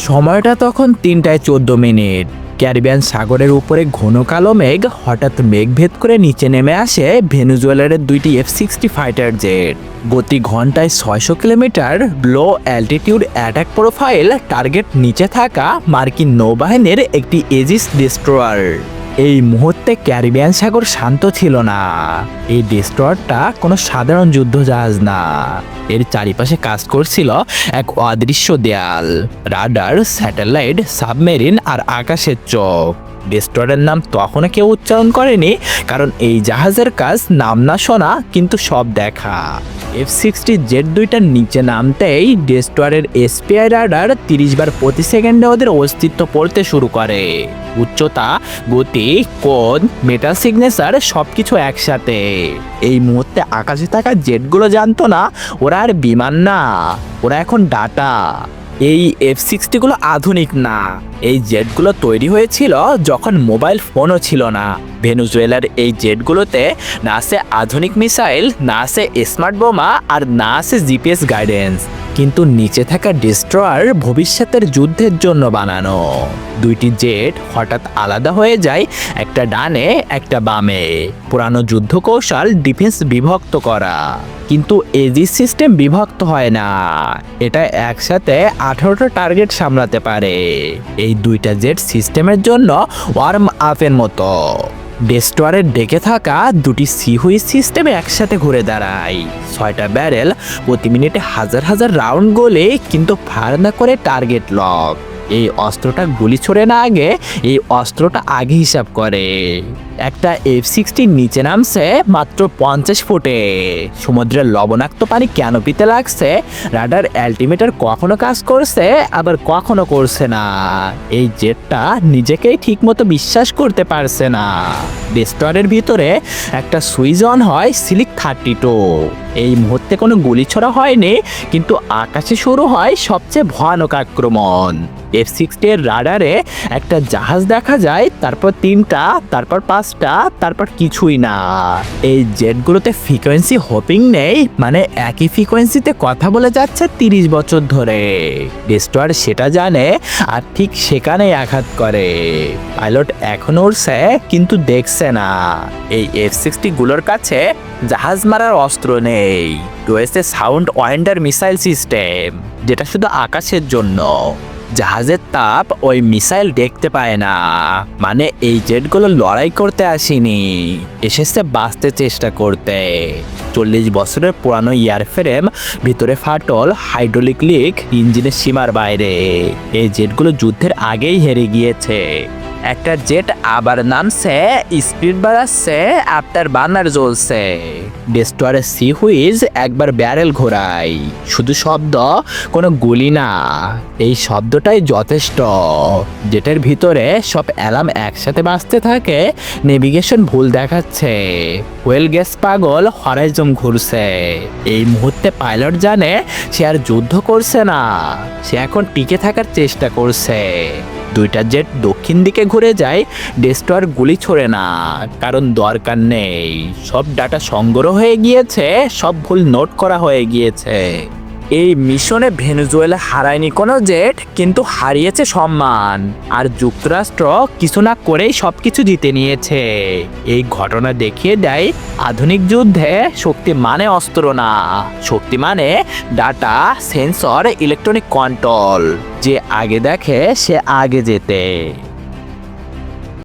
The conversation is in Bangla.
সময়টা তখন তিনটায় চোদ্দ মিনিট। ক্যারিবিয়ান সাগরের উপরে ঘন কালো মেঘ হঠাৎ মেঘ ভেদ করে নিচে নেমে আসে ভেনুজুয়েলারের দুইটি এফ সিক্সটি ফাইটার জেট গতি ঘন্টায় ছয়শো kilometre low altitude attack profile target নিচে থাকা মার্কিন নৌবাহিনীর একটি এজিস ডিস্ট্রয়ার এই মুহূর্তে ক্যারিবিয়ান সাগর শান্ত ছিল না। এই ডিস্ট্রয়ারটা কোনো সাধারণ যুদ্ধ জাহাজ না। এর চারিপাশে কাজ করছিল এক অদৃশ্য দেয়াল, রাডার, স্যাটেলাইট, সাবমেরিন আর আকাশের চোখ। ডিস্ট্রয়ারের নাম তখনও কেউ উচ্চারণ করেনি, কারণ এই জাহাজের কাজ নাম না শোনা, কিন্তু সব দেখা। এফ সিক্সটি জেট দুইটার নিচে নামতেই ডেস্ট্রয়ারের এসপিআই রাডার তিরিশ বার প্রতি সেকেন্ডে ওদের অস্তিত্ব পড়তে শুরু করে। উচ্চতা, গতি কোড মেটাল সিগনেচার সব কিছু একসাথে। এই মুহূর্তে আকাশে থাকা জেটগুলো জানতো না, ওরা আর বিমান না, ওরা এখন ডাটা। এই এফ সিক্সটিগুলো আধুনিক না। এই জেটগুলো তৈরি হয়েছিল যখন মোবাইল ফোনও ছিল না। ভেনুজুয়েলার এই জেটগুলোতে না আছে আধুনিক মিসাইল, না আছে স্মার্ট বোমা আর না আছে জিপিএস গাইডেন্স কিন্তু নিচে থাকা ডিস্ট্রয়ার ভবিষ্যতের যুদ্ধের জন্য বানানো। দুইটি জেট হঠাৎ আলাদা হয়ে যায়, একটা ডানে, একটা বামে। পুরানো যুদ্ধ কৌশল ডিফেন্স বিভক্ত করা। কিন্তু এজি সিস্টেম বিভক্ত হয় না। এটা একসাথে আঠারোটা টার্গেট সামলাতে পারে। এই দুইটা জেট সিস্টেমের জন্য ওয়ার্ম আপের মতো। ডেস্ট্রয়ারের ডেকে থাকা দুটি সিহুই সিস্টেমে একসাথে ঘুরে দাঁড়ায়। ছয়টা ব্যারেল প্রতি মিনিটে হাজার হাজার রাউন্ড গোলে কিন্তু ফার না করে টার্গেট লক। এই অস্ত্রটা গুলি ছড়ে না আগে এই অস্ত্রটা আগে হিসাব করে। একটা এফ সিক্সটির নিচে নামছে মাত্র পঞ্চাশ ফুটে। সমুদ্রের লবণাক্ত পানি কেন পিতে লাগছে? রাডার অ্যাল্টিমেটার কখনো কাজ করছে, আবার কখনো করছে না। এই জেটটা নিজেকেই ঠিকমতো বিশ্বাস করতে পারছে না। ডেস্ট্রয়ারের ভিতরে একটা সুইচ অন হয় সিলিক থার্টি টু। এই মুহূর্তে কোনো গুলি ছোড়া হয়নি, কিন্তু আকাশে শুরু হয় সবচেয়ে ভয়ানক আক্রমণ। এফ সিক্সটি এর রাডারে একটা জাহাজ দেখা যায়, তারপর তিনটা, তারপর পাঁচটা, তারপর কিছুই না। এই জেটগুলোতে ফ্রিকোয়েন্সি হোপিং নেই মানে একই ফ্রিকোয়েন্সিতে কথা বলে যাচ্ছে তিরিশ বছর ধরে। ডেস্ট্রয়ার সেটা জানে, আর ঠিক সেখানেই আঘাত করে। পাইলট এখন উড়ছে, কিন্তু দেখছে না। এই এফ সিক্সটি গুলোর কাছে জাহাজ মারার অস্ত্র নেই। রয়েছে সাউন্ড ওয়াইন্ডার মিসাইল সিস্টেম যেটা শুধু আকাশের জন্য। জাহাজের তাপ ওই মিসাইল দেখতে পায় না। মানে এই জেটগুলো লড়াই করতে আসেনি। এসেছে বাঁচতে চেষ্টা করতে। চল্লিশ বছরের পুরানো এয়ারফ্রেম, ভিতরে ফাটল, হাইড্রোলিক লিক, ইঞ্জিনের সীমার বাইরে। এই জেটগুলো যুদ্ধের আগেই হেরে গিয়েছে। একটা জেট আবার নামছে, স্পিড বাড়াচ্ছে আফটার বার্নার জ্বলছে। ডেস্ট্রয়ারের সি হুইজ একবার ব্যারেল ঘোরায়। শুধু শব্দ, কোনো গুলি না। এই শব্দটাই যথেষ্ট। জেটের ভিতরে সব অ্যালার্ম একসাথে বাঁচতে থাকে, নেভিগেশন ভুল দেখাচ্ছে। ওয়েল গ্যাস পাগল হরাইজম ঘুরছে। এই মুহূর্তে পাইলট জানে, সে আর যুদ্ধ করছে না। সে এখন টিকে থাকার চেষ্টা করছে। দুইটা জেট দক্ষিণ দিকে ঘুরে যায়, ডেস্ট্রয়ার গুলি ছোড়ে না, কারণ দরকার নেই। সব ডাটা সংগ্রহ হয়ে গিয়েছে, সব ভুল নোট করা হয়ে গিয়েছে। এই মিশনে ভেনেজুয়েলা হারায়নি কোনো জেট, কিন্তু হারিয়েছে সম্মান। আর যুক্তরাষ্ট্র কিছু না করেই সব কিছু জিতে নিয়েছে। এই ঘটনা দেখিয়ে দেয় আধুনিক যুদ্ধে শক্তি মানে অস্ত্র না। শক্তি মানে ডাটা, সেন্সর, ইলেকট্রনিক কন্ট্রোল। যে আগে দেখে, সে আগে যেতে